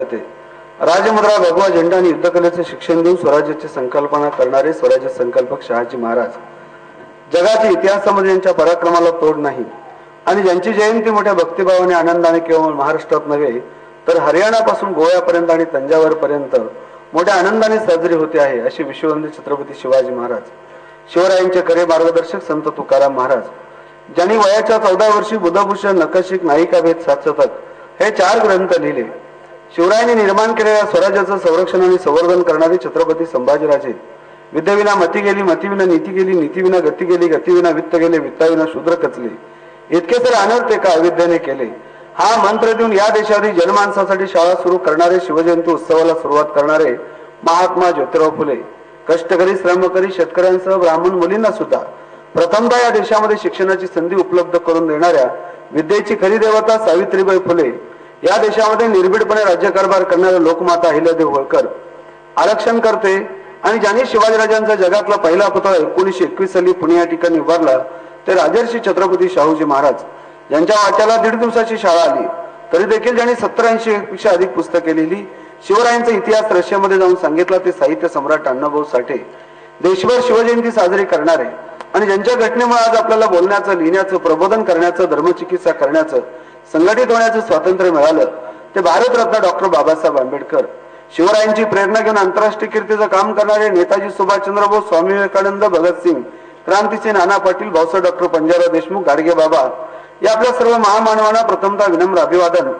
जाते राजमुद्रा भगवा झेंडा आणि युद्धकलेचे शिक्षण देऊन स्वराज्याची संकल्पना करणारे स्वराज्य संकल्पक शहाजी महाराज. जगाच्या इतिहासामध्ये यांच्या पराक्रमाला तोड नाही. आणि ज्यांची जयंती मोठ्या भक्तिभावाने आनंदाने केवळ महाराष्ट्रात नव्हे तर हरियाणापासून गोव्यापर्यंत आणि तंजावर पर्यंत मोठ्या आनंदाने साजरी होते आहे अशी विश्ववंदी छत्रपती शिवाजी महाराज. शिवरायांचे खरे मार्गदर्शक संत तुकाराम महाराज. ज्यांनी वयाच्या चौदा वर्षी बुधभूषण नकशिक नायिकाभेद सातशतक हे चार ग्रंथ लिहिले. शिवरायांनी निर्माण केलेल्या स्वराज्याचं संरक्षण आणि संवर्धन करणारे छत्रपती संभाजीराजे. विद्येविना मती गेली मतीविना नीती गेली नीतीविना गती गेली गतीविना वित्त गेले वित्ताविना शूद्र कचले. इतके तर अनर्थ एका अविद्येने केले. हा मंत्र देऊन या देशातील जनमानसासाठी शाळा सुरू करणारे शिवजयंती उत्सवाला सुरुवात करणारे महात्मा ज्योतिराव फुले. कष्टकरी श्रमकरी शेतकऱ्यांसह ब्राह्मण मुलींना सुद्धा प्रथमदा या देशामध्ये शिक्षणाची संधी उपलब्ध करून देणाऱ्या विद्येची खरी देवता सावित्रीबाई फुले या देशामध्ये निर्भीडपणे राज्यकारभार करणाऱ्या लोकमाता अहिल्यादेव होळकर आरक्षण करते आणि ज्यांनी शिवाजीराजांचा जगातला पहिला पुतळा एकोणीसशे एकवीस साली पुणे या ठिकाणी उभारला ते राजर्षी छत्रपती शाहूजी महाराज. यांच्या वाट्याला दीड दिवसाची शाळा आली. तरी देखील ज्यांनी सत्तर ऐंशी पेक्षा अधिक पुस्तके लिहिली शिवरायांचा इतिहास रशियामध्ये जाऊन सांगितला ते साहित्य सम्राट अण्णाभाऊ साठे. देशभर शिवजयंती साजरी करणारे. आणि ज्यांच्या घटनेमुळे आज आपल्याला बोलण्याचं लिहिण्याचं प्रबोधन करण्याचं धर्मचिकित्सा करण्याचं संघटित होण्याचं स्वातंत्र्य मिळालं ते भारतरत्न डॉक्टर बाबासाहेब आंबेडकर. शिवरायांची प्रेरणा घेऊन आंतरराष्ट्रीय कीर्तीचं काम करणारे नेताजी सुभाषचंद्र बोस स्वामी विवेकानंद भगतसिंग क्रांतीचे नाना पाटील भाऊसाहेब डॉक्टर पंजाबराव देशमुख गाडगे बाबा या आपल्या सर्व महामानवांना प्रथमतः विनम्र अभिवादन.